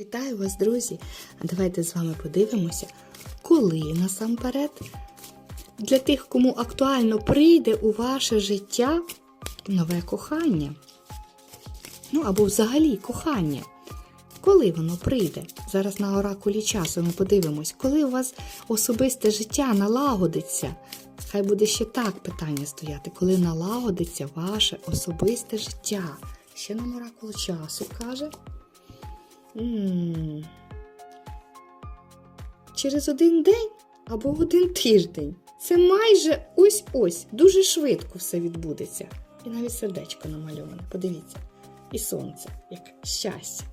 Вітаю вас, друзі! Давайте з вами подивимося, коли насамперед для тих, кому актуально прийде у ваше життя нове кохання. Ну або взагалі кохання. Коли воно прийде? Зараз на оракулі часу ми подивимось, коли у вас особисте життя налагодиться. Хай буде ще так питання стояти, коли налагодиться ваше особисте життя. Ще нам оракул часу каже. М. Через один день або один тиждень. Це майже ось-ось, дуже швидко все відбудеться. І навіть сердечко намальоване. Подивіться. І сонце, як щастя.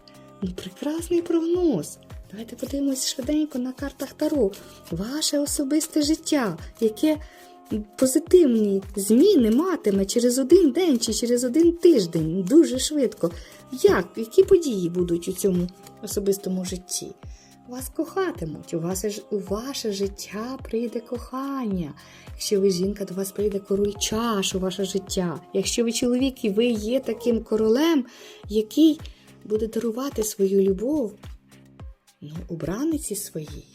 Ну, прекрасний прогноз. Давайте подивимось швиденько на картах Таро. Ваше особисте життя, яке позитивні зміни матиме через один день чи через один тиждень. Дуже швидко. Як? Які події будуть у цьому особистому житті? Вас кохатимуть, у вас у ваше життя прийде кохання. Якщо ви жінка, до вас прийде король чаш у ваше життя. Якщо ви чоловік і ви є таким королем, який буде дарувати свою любов ну, обраниці своїй.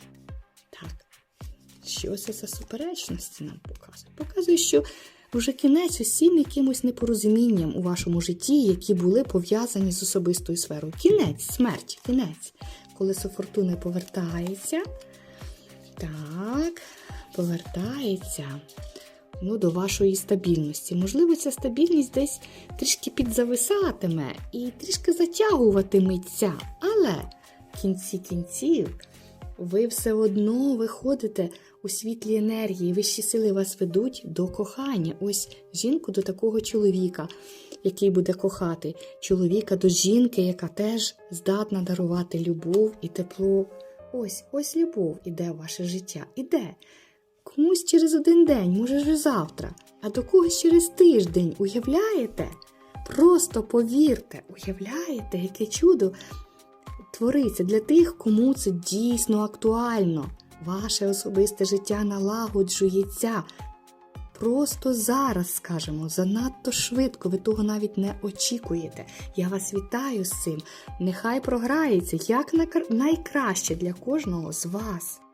Що це за суперечності нам показує? Показує, що вже кінець усім якимось непорозумінням у вашому житті, які були пов'язані з особистою сферою. Кінець, смерть, кінець. Колесо фортуни повертається. Так, повертається ну, до вашої стабільності. Можливо, ця стабільність десь трішки підзависатиме і трішки затягуватиметься. Але в кінці кінців ви все одно виходите у світлі енергії, вищі сили вас ведуть до кохання. Ось жінку до такого чоловіка, який буде кохати, чоловіка до жінки, яка теж здатна дарувати любов і тепло. Ось, ось любов іде в ваше життя. Іде. Комусь через один день, може вже завтра, а до когось через тиждень. Уявляєте? Просто повірте, уявляєте, яке чудо твориться для тих, кому це дійсно актуально. Ваше особисте життя налагоджується. Просто зараз, скажемо, занадто швидко, ви того навіть не очікуєте. Я вас вітаю з цим. Нехай програється як найкраще для кожного з вас.